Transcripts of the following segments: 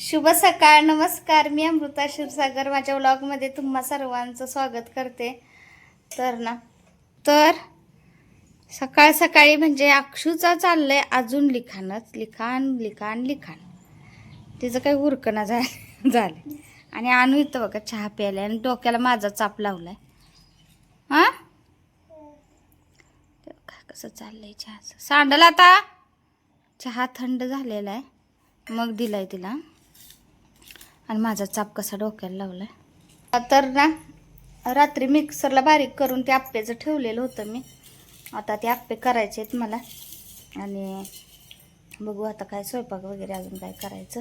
शुभ सकाळ नमस्कार. मी अमृता क्षीरसागर. माझ्या व्लॉगमध्ये तुम्हा सर्वांचं स्वागत करते. तर ना तर सकाळ सकाळी म्हणजे अक्षूचा चाललं आहे अजून लिखाणच. लिखाण लिखाण लिखाण. तिचं काही उरकणं झा झालं. आणि आणू इथं बघा चहा प्यायला आणि डोक्याला माझा चाप लावलाय. हां? ते बघा कसं चाललंय चहाचं? सांडल आता? चहा थंड झालेला आहे मग दिलाय तिला. आणि माझा चाप कसा डोक्याला लावला तर ना रात्री मिक्सरला बारीक करून ते आप्पेचं ठेवलेलं होतं मी. आता ते आप्पे करायचे आहेत मला. आणि बघू आता काय स्वयंपाक वगैरे अजून काय करायचं.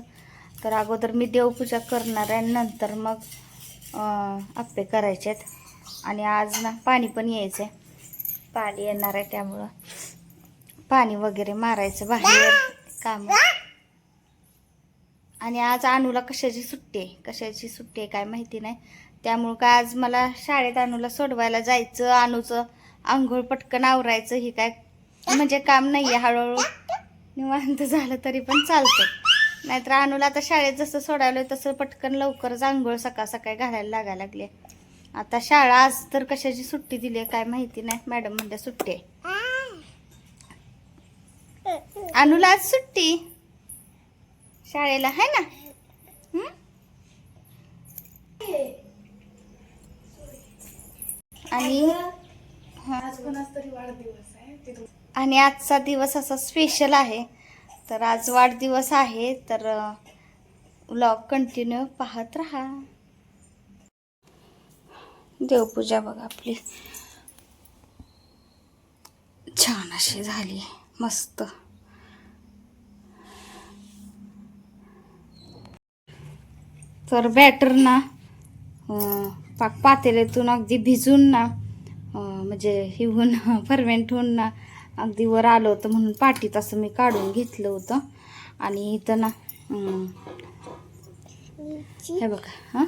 तर अगोदर मी देवपूजा करणार आहे नंतर मग आप्पे करायचे आहेत. आणि आज ना पाणी पण यायचं आहे पाणी येणार आहे त्यामुळं. पाणी वगैरे मारायचं बाहेर. काम. आणि आज अनुला कशाची सुट्टी आहे? कशाची सुट्टी आहे काय माहिती नाही. त्यामुळं काय आज मला शाळेत अनुला सोडवायला जायचं अनुचं आंघोळ पटकन आवरायचं ही काय म्हणजे काम नाही आहे हळूहळू. निवांत झालं तरी पण चालतं. नाहीतर अनुला आता शाळेत जसं सोडायला तसं पटकन लवकरच आंघोळ सकाळ सकाळी घालायला लागायला लागली आता शाळा आज तर कशाची सुट्टी दिली आहे काय माहिती नाही. मॅडम म्हणजे सुट्टी आहे. अनुला आज सुट्टी? शाळेला आहे ना? आणि. आणि आजचा दिवस असा स्पेशल आहे. तर आज वाढदिवस आहे तर व्लॉग कंटिन्यू पाहत राहा. देवपूजा बघा आपली. छान अशी झाली मस्त. तर बॅटर ना पाक पातेल्यातून अगदी भिजून ना म्हणजे हे होऊन फर्मेंट होऊन ना अगदी वर आलं होतं म्हणून पाटीत असं मी काढून घेतलं होतं. आणि इथं ना हे बघा हां?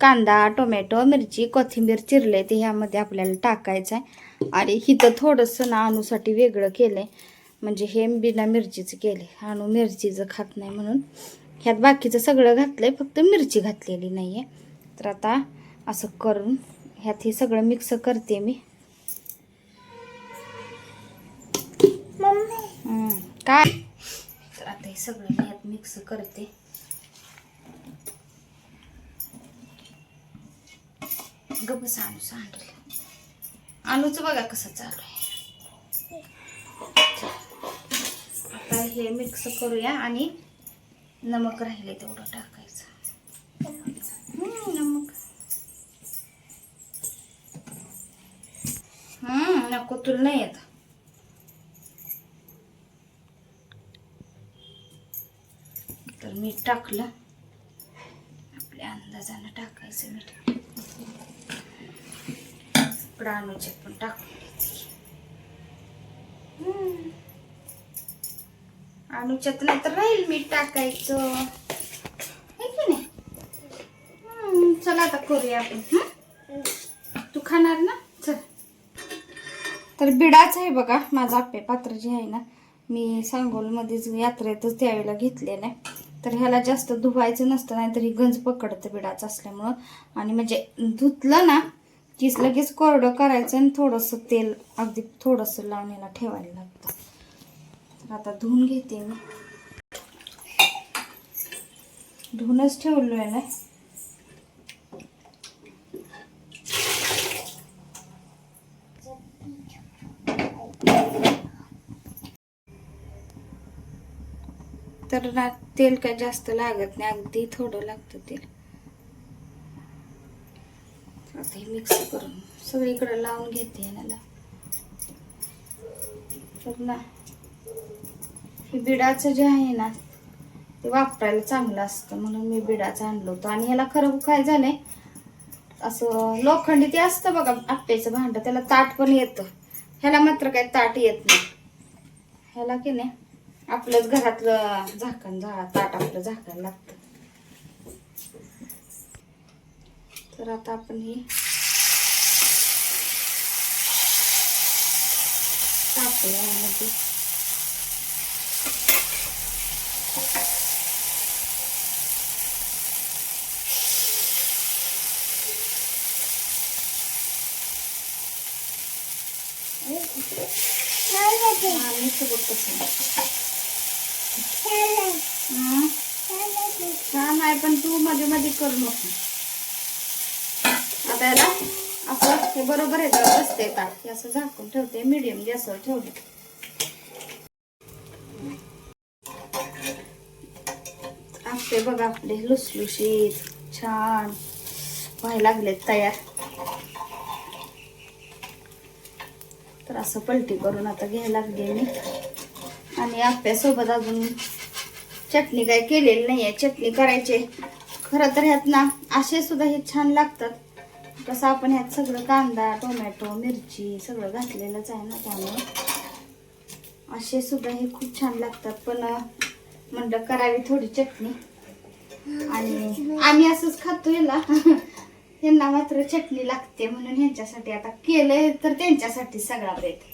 कांदा टोमॅटो. मिरची कोथिंबीर चिरले ते ह्यामध्ये आपल्याला टाकायचं आहे आणि इथं थोडंसं ना अणूसाठी वेगळं केलं आहे म्हणजे हे बिना मिरचीचं केले आणू मिरचीचं खात नाही म्हणून. ह्यात बाकीचं सगळं घातलं आहे फक्त मिरची घातलेली नाही आहे तर आता असं करून ह्यात हे सगळं मिक्स करते मी. काय? तर आता हे सगळं मी ह्यात मिक्स करते. गबस आणू सांडलं. आणूचं बघा कसं चालू आहे. आता हे मिक्स करूया आणि नमक राहिले तेवढं टाकायचं. नमक. हम्म नको तुला नाही येत. तर मीठ टाकलं. आपल्या अंदाजानं टाकायचं मीठ. प्राणूचे पण पण टाकून अनुच्यात नाही तर राहील मीठ टाकायचं. आहे की नाही? चला आता करूया आपण तू खाणार ना? चल. तर बिडाच आहे बघा माझा आप्पे पात्र जे आहे ना मी सांगोलमध्येच यात्रेतच त्यावेळेला घेतलेलं आहे. तर ह्याला जास्त धुवायचं नसतं नाहीतर ही गंज पकडतं बिडाचं असल्यामुळं. आणि म्हणजे धुतलं ना की लगेच कोरडं करायचं आणि थोडंसं तेल अगदी थोडंसं लावून ठेवायला लागतं. आता धुवून घेते मी. धुवूनच ठेवलो आहे ना. तर ना तेल काय जास्त लागत नाही अगदी थोडं लागतं तेल. आता हे मिक्स करून सगळीकडे लावून घेते याला. तर ना बिडाचं जे आहे ना ते वापरायला चांगलं असतं म्हणून मी बिडाचं आणलं होतं. आणि ह्याला खरं काय झालंय. असं लोखंडी ते असतं बघा आप्प्याचं भांडं त्याला ताट पण येतं. ह्याला मात्र काही ताट येत नाही. ह्याला की नाही आपलंच घरातलं झाकण झा ताट आपलं झाकण लागतं. तर आता आपण ही टाकूया यामध्ये छान आहे ते. छान आहे. पण तू मध्ये मध्ये करू नको. आता याला असं हे बरोबर आहे जरा बसते असं झाकून ठेवते मीडियम गॅसवर ठेवते. आपले बघा आपले लुसलुशीत छान व्हायला लागलेत तयार. तर असं पलटी करून आता घ्यायला लागले मी. आणि आप्यासोबत अजून चटणी काय केलेली नाही आहे चटणी करायची. खरं तर ह्यात ना असे सुद्धा हे छान लागतात. कसं आपण ह्यात सगळं कांदा टोमॅटो मिरची सगळं घातलेलंच आहे ना त्यामुळे. असे सुद्धा हे खूप छान लागतात. पण म्हणलं करावी थोडी चटणी. आणि आम्ही असंच खातो याला यांना मात्र चटणी लागते म्हणून ह्यांच्यासाठी आता केलंय तर त्यांच्यासाठी सगळा बेत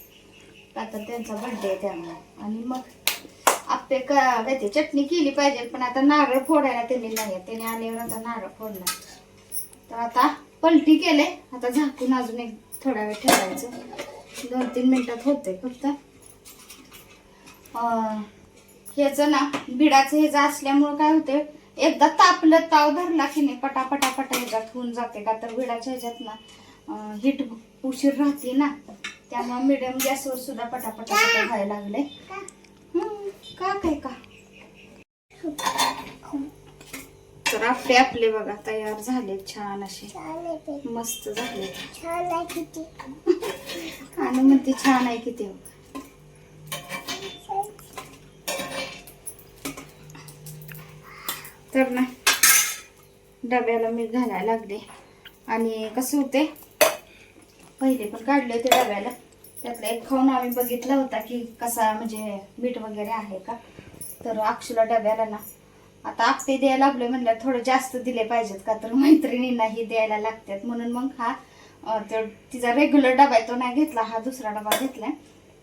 आता त्यांचा बड्डे आहे त्यामुळे आणि मग आपे का काय ते चटणी केली पाहिजे पण आता नारळ फोडायला त्यांनी नाही त्याने आल्यावर आता नारळ फोडला. तर आता पलटी केले आता झाकून अजून एक थोडा वेळ ठेवायचं. दोन तीन मिनिटात होते फक्त. ह्याचं ना बिडाचं ह्याचं असल्यामुळं काय होते एकदा तापलं ताव धरला की नाही पटापटापटा ह्याच्यात होऊन जाते. का तर बिडाच्या ह्याच्यात ना हिट उशीर राहते ना. त्यामुळे मिडियम गॅसवर सुद्धा पटापटा पटा व्हायला लागले का काय का? तर आपले आपले बघा तयार झाले छान असे. मस्त झाले छान आहे किती. आणि म्हणते छान आहे किती तर ना डब्याला मी घालायला लागले. आणि कसं होते पहिले पण काढले होते डब्याला त्यातला एक खाऊन आम्ही बघितला होता की कसा म्हणजे मीठ वगैरे आहे का? तर अक्षुला डब्याला ना आता आपटे द्यायला लागले म्हणलं थोडं जास्त दिले पाहिजेत का? तर मैत्रिणींनाही द्यायला लागतात. म्हणून मग हा तर तिचा रेग्युलर डबा आहे तो नाही घेतला हा दुसरा डबा घेतलाय.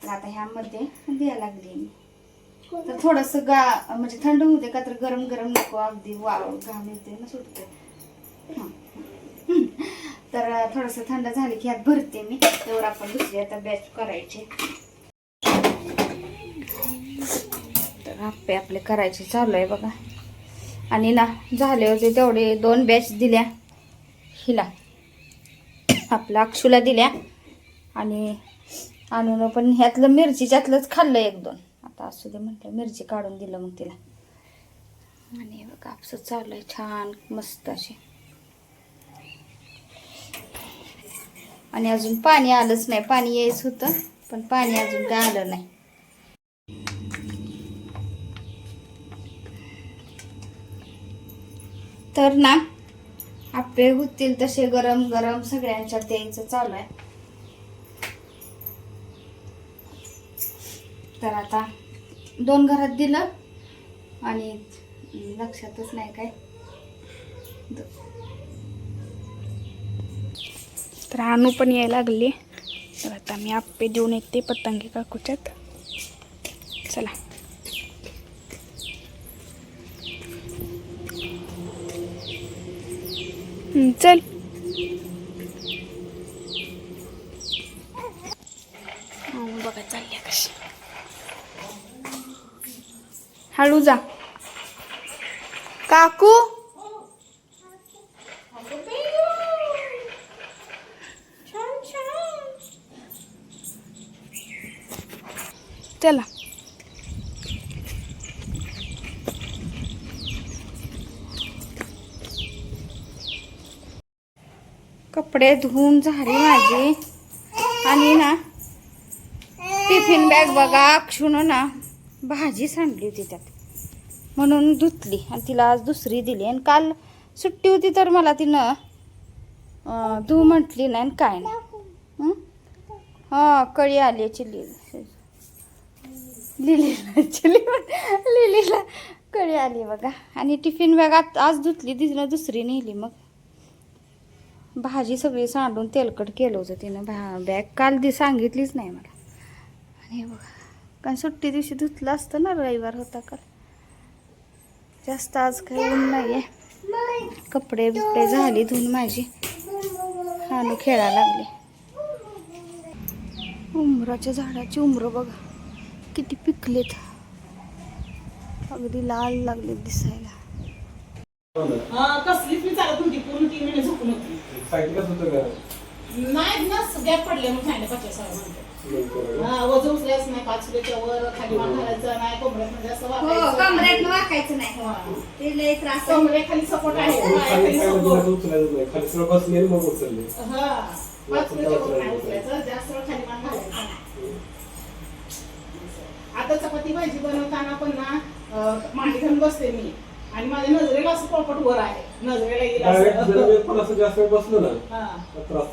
तर आता ह्यामध्ये द्यायला लागली मी. तर थोडस गा म्हणजे थंड होते का तर गरम गरम नको अगदी वाव घाम येते ना सुटते हां. तर थोडस थंड झाली की ह्यात भरते मी. तेवढं आपण दुसरी आता बॅच करायचे. तर आप्पे आपले करायचे चालू आहे बघा. आणि ना झाले होते तेवढे दोन बॅच दिल्या. हिला. आपल्या अक्षूला दिल्या. आणि आणून पण ह्यातलं मिरचीच्यातलंच खाल्लं एक दोन. आता असू दे म्हटलं मिरची काढून दिलं मग तिला. आणि बघा आपसं चालू आहे. छान मस्त अशी. आणि अजून पाणी आलंच नाही. पाणी यायच होतं पण पाणी अजून काय आलं नाही. तर ना आपे होतील तसे गरम गरम सगळ्यांच्या द्यायचं चालू आहे. तर आता दोन घरात दिलं आणि लक्षातच नाही काय. तर पण यायला लागली. तर आता मी आप्पे देऊन येते पतंगी काकूच्यात. चला. चल. बघा चालल्या कशी. हळू जा. काकू! चला. कपडे धुवून झाले माझी. आणि ना टिफिन बॅग बघा अक्षुन ना भाजी सांडली होती त्यात. म्हणून धुतली आणि तिला आज दुसरी दिली. आणि काल सुट्टी होती तर मला तिनं धू म्हटली नाही आणि काय नाही. हां? हा कळी आली चिल्ली. लिलीला ॲक्च्युली लिलीला कळी आली बघा. आणि टिफिन बॅग आत- आज धुतली तिनं दुसरी नेली मग. भाजी सगळी सांडून तेलकट केलं होतं तिनं. भा बॅग काल ती सांगितलीच नाही मला. आणि बघा. कारण सुट्टी दिवशी धुतलं असतं ना रविवार होता काल जास्त आज काही ऊन नाही आहे कपडे बिपडे झाली धुवून माझी. हानू खेळायला लागले. उमराच्या झाडाची उमरं बघा. किती पिकलेत. अगदी लाल लागले दिसायला. हा, कसलीच मी चालत नव्हती पूर्ण तीन महिने झोपून होती. नाही ना गॅप पडले खायला सहा हा वजन उचलायचं नाही पाच किलोच्या वर खाली मान घालायचं नाही कोंबड्यात म्हणजे असं हो वाकायचं. वाकायचं नाही. हा. आहे. सपोर्ट आहे खाली सपोर्ट खाली बसले मग उचलले. हा पाच किलोच्या वर नाही उचलायचं. जास्त वेळ खाली मान घालायचं आता चपाती भाजी बनवताना पण ना मांडी घालून बसते मी आणि माझ्या नजरेला असं पॉपट वर आहे नजरेला येईल असं. जास्त बसलो ना हा. त्रास.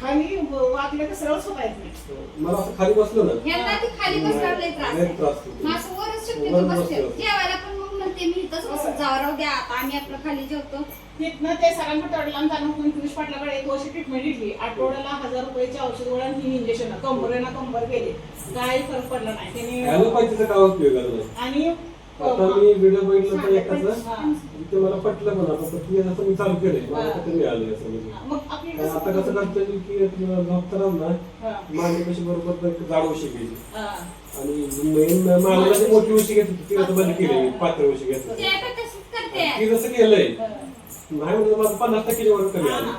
खाली वाकलं तर सरळच होता येत नाही मला असं खाली बसलो ना खाली. त्रास म्हणते मी इथंच बसत जावं राहू द्या आता आम्ही आपलं खाली जेवतो. तिथनं ते सरांकडे तडला जाणं म्हणून पियुष पाटलाकडे एक वर्ष ट्रीटमेंट घेतली. आठवड्याला हजार रुपयाची औषध गोळ्या आणि तीन इंजेक्शन कंबर ना कंबर गेले काही फरक पडला नाही. त्याने काय उपयोग आणि आता मी व्हिडिओ बघितला होता एकाचा हा. ते मला पटलं पण आता तर ते असं मी चालू केलंय. मला पटलं मिळालं असं म्हणजे. आता कसं करता येईल की तुम्हाला झोपताना ना. मांडी कशी बरोबर जाड उशी घ्यायची. हा. आणि मेन मांडीला मोठी उशी घेत होती ती आता बंद केली मी पातळ उशी घेत होती ते जसं केलंय. नाही म्हणजे माझं पन्नास टक्के वर कमी हा, आलं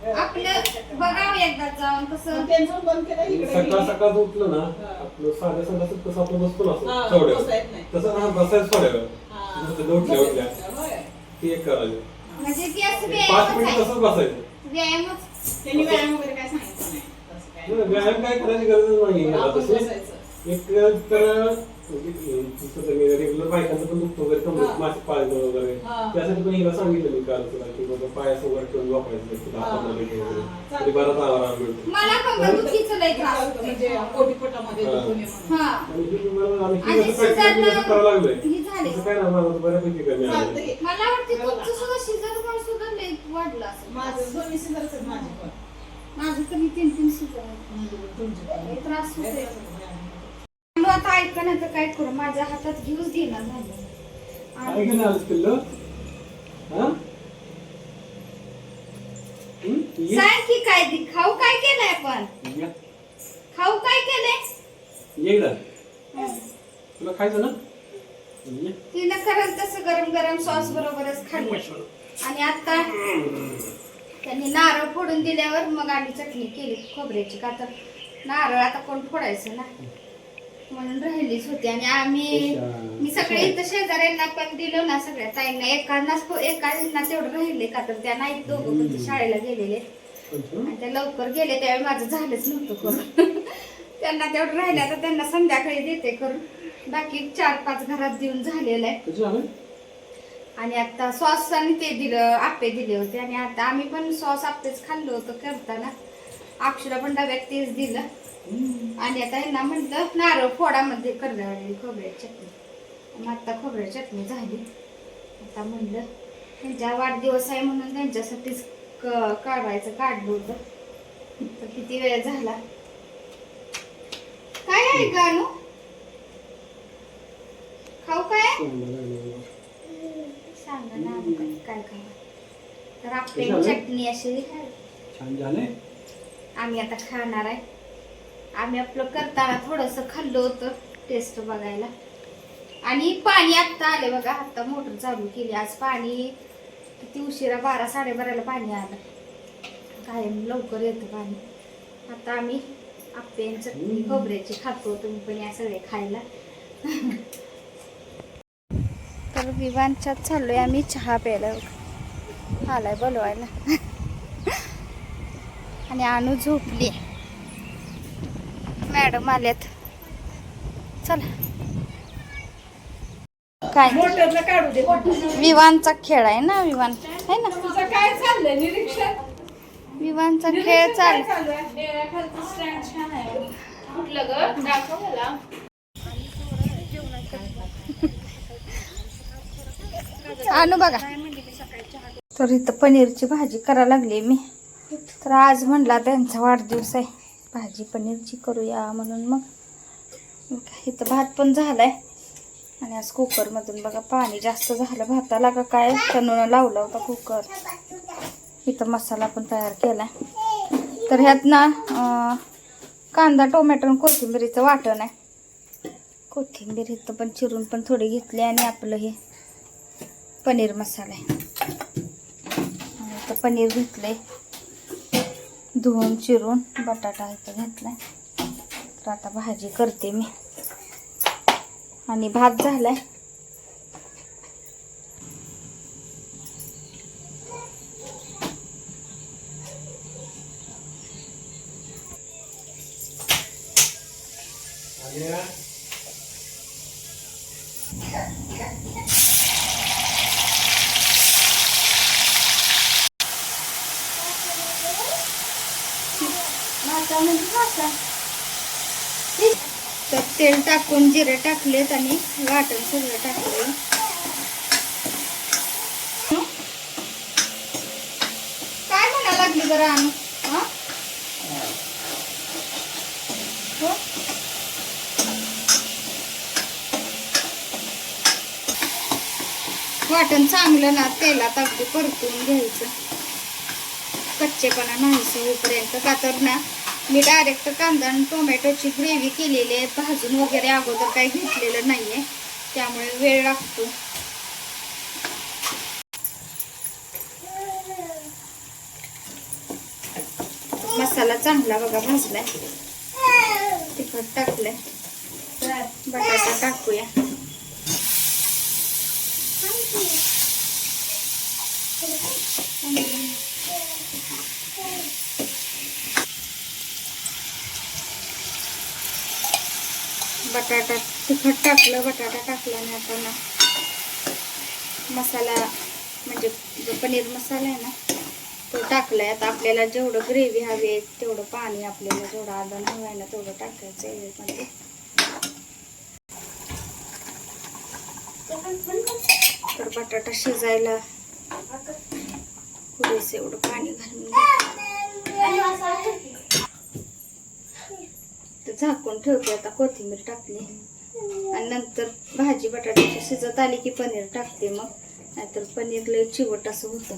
आपलं बघावं एकदा जाऊन कसं मग त्यांचं बंद केलं इकडे सकाळ. सकाळ उठलं ना. आपलं साध्या संडासात कसं आपण बसतो ना हा, असं थोड्या बसता येत नाही. तसं ना बसायचं थोड्या वेळ हा. उठल्या उठल्या होय. ती एक करायची म्हणजे ती असं पाच व्यायामच मिनिट आहे तसंच बसायचं व्यायामच त्यांनी व्यायाम वगैरे काय सांगितलं नाही. तसं काय. नाही, व्यायाम काय करायची गरज नाही आपण बसायचं. एक तर रेग्युलर बायकांचं पण दुखतो वगैरे. कमरेत मासे पाळणं वगैरे. त्यासाठी पण हिला सांगितलं मी काल तुला की बाबा पायासं ठेवून वापरायचं तुला. आपण वगैरे. बराच आराम मिळतो. मला कंबर दुखीचं लय त्रास. म्हणजे पोटीपोटामध्ये हा. दुखून. हा हे हे मला वाटते तुमचं सुद्धा शिजर पण सुद्धा लय वाढलं असेल. माझं दोन्ही माझे पण. माझं तरी तीन तीन शिजर होते आता ऐका ना तर काय करू? माझ्या हातात घेऊच देणार झाले आलंस पिल्लू? सांग की काय खाऊ काय केलंय आपण. खाऊ काय केलंय इकडं. तुला खायचं ना. तिनं खरंच तसं गरम गरम सॉस बरोबरच खाल्लं. आणि आता त्यांनी नारळ फोडून दिल्यावर मग आम्ही चटणी केली खोबऱ्याची का तर. नारळ आता कोण फोडायचं ना? म्हणून राहिलीच होती. आणि आम्ही मी सगळे इथं शेजाऱ्यांना पण दिलं ना सगळ्या ताईंना. एकांनाच एकांना तेवढं राहिले का? तर त्या नाहीत दोघं ते शाळेला गेलेले. आणि त्या लवकर गेले. त्यावेळी माझं झालंच नव्हतं करून. त्यांना तेवढं राहिलं आता त्यांना संध्याकाळी देते करून. बाकी चार पाच घरात देऊन झालेलं आहे? आणि आता सॉस आणि ते दिलं आप्पे दिले होते. आणि आता आम्ही पण सॉस आप्पेच खाल्लं होतं करताना. अक्षरा पण डब्यात तेच दिलं. आणि आता यांना म्हटलं नारळ फोडामध्ये करण्यावाली खोबऱ्याची चटणी. मग आता खोबऱ्या चटणी झाली. आता म्हणलं त्यांच्या वाढदिवस आहे म्हणून त्यांच्यासाठीच क- काढायचं काढलं होतं. तर किती वेळ झाला? काय आहे गाणू खाऊ काय? सांगा ना काय काय खाऊ? तर आपली? चटणी अशी. आम्ही आता खाणार आहे. आम्ही आपलं करताना थोडंसं खाल्लं होतं टेस्ट बघायला. आणि पाणी आत्ता आले बघा आत्ता मोटर चालू केली. आज पाणी किती उशिरा बारा साडेबाराला पाणी आलं. कायम लवकर येतं पाणी. आता आम्ही आप्पे चटणी खोबऱ्याची खातो तुम्ही पण या सगळे खायला. तर विवांच्यात चाललोय आम्ही चहा प्यायला. आलाय बोलवायला. आणि आणू झोपली. मॅडम आल्यात. चला. काय. विवानचा खेळ आहे ना विवान. आहे ना? तुझं काय चाललंय निरीक्षण? विवानचा खेळ चाल. आणू बघा. तर इथं पनीरची भाजी करा लागली मी. तर आज म्हणला त्यांचा वाढदिवस आहे. भाजी पनीरची करूया म्हणून मग. इथं भात पण झालाय. आणि आज कुकरमधून बघा पाणी जास्त झालं. भाताला का काय? तणून लावला होता कुकर. इथं मसाला पण तयार केलाय. तर ह्यात ना कांदा टोमॅटो आणि कोथिंबिरीचं वाटण आहे. कोथिंबीर इथं पण चिरून पण थोडी घेतली आणि आपलं हे पनीर मसाला आहे. आणि इथं पनीर घेतलंय. धुवून चिरून बटाटा इथं घेतलाय. तर आता भाजी करते मी. आणि भात झालाय. तर तेल टाकून जिरे टाकलेत आणि वाटण सगळं टाकले काय म्हणा लागली जरा आणू हा? हो? वाटण चांगलं ना तेलात अगदी परतून घ्यायचं. कच्चेपणा नाहीसं होईपर्यंत का तर ना मी डायरेक्ट कांदा आणि टोमॅटोची ग्रेव्ही केलेली आहे. भाजून वगैरे अगोदर काही घेतलेलं नाही आहे त्यामुळे वेळ लागतो. मसाला चांगला बघा भाजलाय. तिखट टाकलंय. बटाटा टाकूया. बटाटा तिखट टाकलं बटाटा टाकला आणि आता ना. मसाला म्हणजे जो पनीर मसाला आहे ना तो टाकलाय. आता आपल्याला जेवढं ग्रेव्ही हवी आहे तेवढं पाणी आपल्याला जेवढं आदन हवं आहे ना तेवढं टाकायचं आहे यामध्ये तर बटाटा शिजायला पुरेसे एवढं पाणी घालून. झाकून ठेवते. आता कोथिंबीर टाकली. आणि नंतर भाजी बटाट्याची शिजत आली की पनीर टाकते मग. नाहीतर पनीर लय चिवट असं होतं.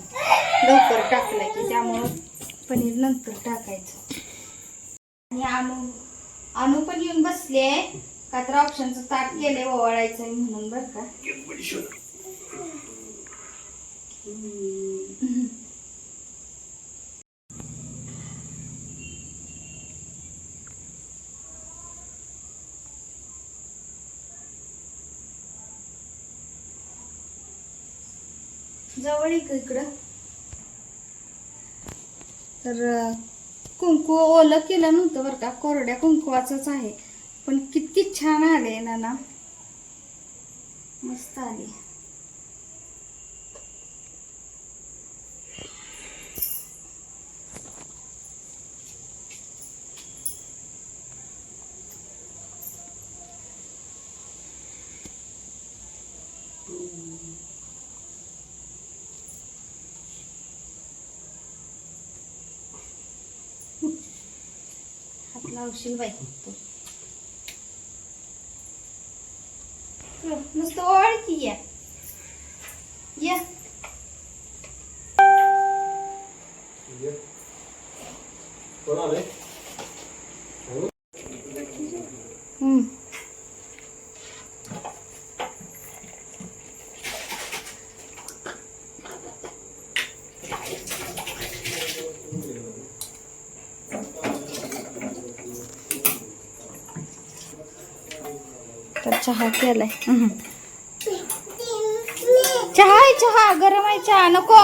लवकर टाकलं की त्यामुळं पनीर नंतर टाकायचं. आणि आणू आणू पण येऊन बसली. आहे का तर ऑप्शनचं ताट केलंय ओवाळायचं म्हणून बरं का. जवळ एक इकडं. तर कुंकू ओलं केलं नव्हतं बरं का? कोरड्या कुंकुवाचंच आहे. पण किती छान आले ना ना. मस्त आले लावशील बाई नुसतं ओळ की या या कोण आलंय हम्म. तर चहा केलाय. चहा आहे चहा. गरम आहे चहा. नको.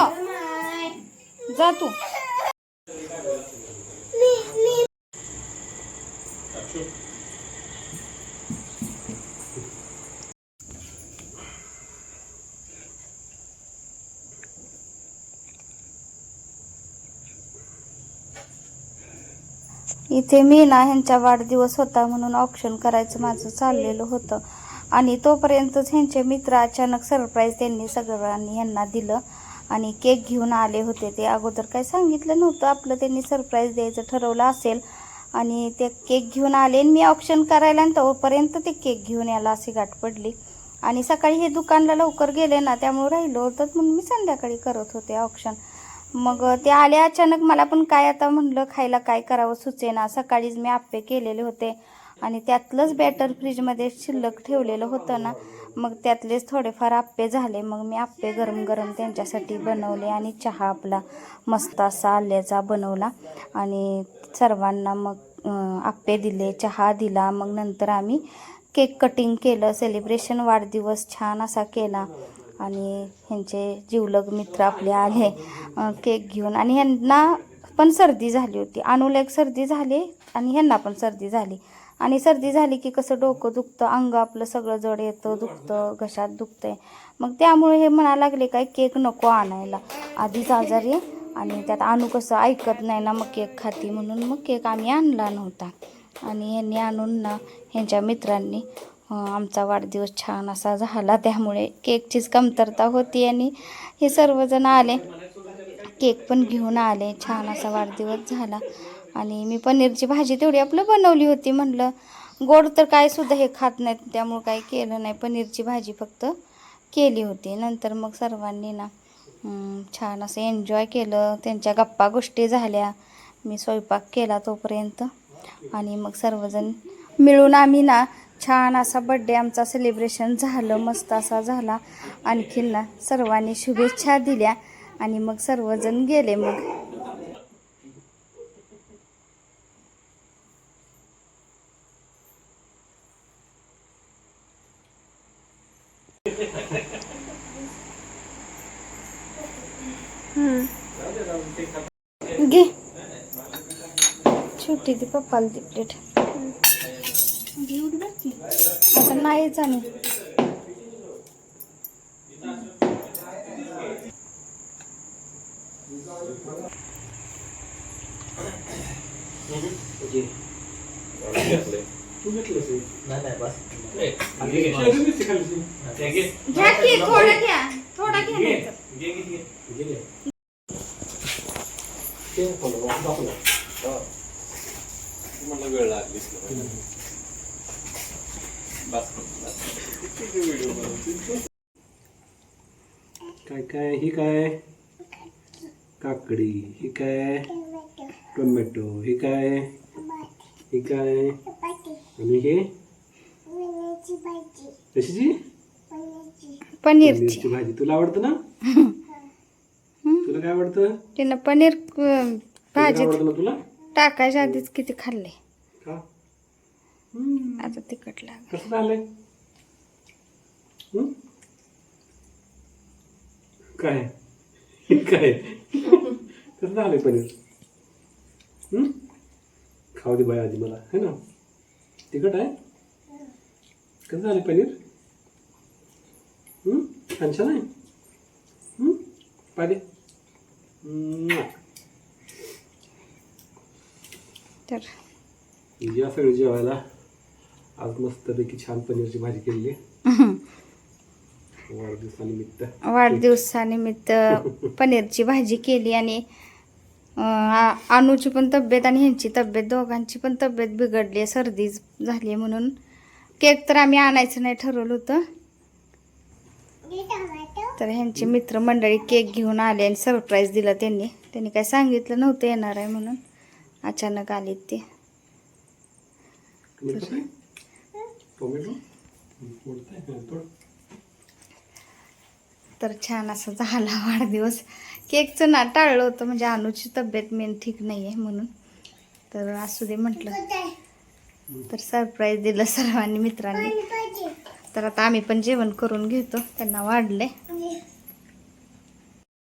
जा तू. इथे मी ना ह्यांचा वाढदिवस होता म्हणून ऑप्शन करायचं माझं चाललेलं होतं. आणि तोपर्यंतच ह्यांचे मित्र अचानक सरप्राईज त्यांनी सगळ्यांनी ह्यांना दिलं आणि केक घेऊन आले होते. ते अगोदर काही सांगितलं नव्हतं. आपलं त्यांनी सरप्राईज द्यायचं ठरवलं असेल आणि ते केक घेऊन आले आणि मी ऑप्शन करायला आणि तोपर्यंत ते केक घेऊन यायला अशी गाठ पडली. आणि सकाळी हे दुकानला लवकर गेले ना त्यामुळे राहिलो होतं. म्हणून मी संध्याकाळी करत होते ऑप्शन. मग ते आले अचानक मला पण काय आता म्हणलं खायला काय करावं सुचेना. सकाळीच मी आप्पे केलेले होते. आणि त्यातलंच बॅटर फ्रीजमध्ये शिल्लक ठेवलेलं होतं ना मग त्यातलेच थोडेफार आप्पे झाले. मग मी आप्पे गरम गरम त्यांच्यासाठी बनवले आणि चहा आपला मस्त असा आल्याचा बनवला. आणि सर्वांना मग आप्पे दिले चहा दिला. मग नंतर आम्ही केक कटिंग केलं. सेलिब्रेशन वाढदिवस छान असा केला. आणि ह्यांचे जीवलग मित्र आपले आले केक घेऊन. आणि ह्यांना पण सर्दी झाली होती. अनुला एक सर्दी झाली आणि ह्यांना पण सर्दी झाली. आणि सर्दी झाली की कसं डोकं दुखतं अंग आपलं सगळं जड येतं दुखतं घशात दुखतंय. मग त्यामुळे हे म्हणायला लागले काय केक नको आणायला. आधीच आजारी आणि त्यात आणू कसं ऐकत नाही ना मग केक खाती म्हणून मग केक आम्ही आणला नव्हता. आणि ह्यांनी आणून ना ह्यांच्या मित्रांनी आमचा वाढदिवस छान असा झाला. त्यामुळे केकचीच कमतरता होती आणि हे सर्वजण आले. केक पण घेऊन आले. छान असा वाढदिवस झाला. आणि मी पनीरची भाजी तेवढी आपलं बनवली होती. म्हटलं गोड तर काय सुद्धा हे खात नाहीत त्यामुळं काही केलं नाही. पनीरची भाजी फक्त केली होती. नंतर मग सर्वांनी ना छान असं एन्जॉय केलं. त्यांच्या गप्पा गोष्टी झाल्या. मी स्वयंपाक केला तोपर्यंत. आणि मग सर्वजण मिळून आम्ही ना छान असा बड्डे आमचा सेलिब्रेशन झालं. मस्त असा झाला. आणखीन ना सर्वांनी शुभेच्छा दिल्या. आणि मग सर्वजण गेले मग. ती पप्पाला ती प्लेट आता नाहीच आणि थोडं घ्या थोडं घ्या नाहीतर. गेले. ते दाखव ना, दाखव ना. मला वेळ लागली काय काय ही काय? काकडी ही काय? टोमॅटो ही काय? ही काय? आणि हे? भाजी कशाची? पनीरची. भाजी. तुला आवडतं ना? तुला काय आवडतं? तिनं पनीर आवडतं ना तुला? टाकायच्या आधीच किती खाल्ले. आता तिखट लाग कसं झालंय? काय? काय? कसं झालंय पनीर? हम्म? खाऊ दे बाय आधी मला है ना? तिखट आहे? कसं झालं पनीर? हम्म? छान छान आहे म्वा. तर या सगळं जेवायला. आज मस्तपैकी छान पनीरची भाजी आहे. वाढदिवसानिमित्त. वाढदिवसानिमित्त पनीरची भाजी केली आणि अनुची पण तब्येत आणि ह्यांची तब्येत दोघांची पण तब्येत बिघडली आहे सर्दी झाली आहे म्हणून. केक तर आम्ही आणायचं नाही ठरवलं होतं. तर ह्यांचे मित्रमंडळी केक घेऊन आले आणि सरप्राईज दिलं त्यांनी. त्यांनी काय सांगितलं नव्हतं येणार आहे म्हणून. अचानक आलीत ते. टोमॅटो तर छान असं झाला वाढदिवस. केकचं ना टाळलं होतं म्हणजे अनुची तब्येत मेन ठीक नाही आहे म्हणून. तर असू दे म्हटलं. तर सरप्राईज दिलं सर्वांनी मित्रांनी. तर आता आम्ही पण जेवण करून घेतो. त्यांना वाढले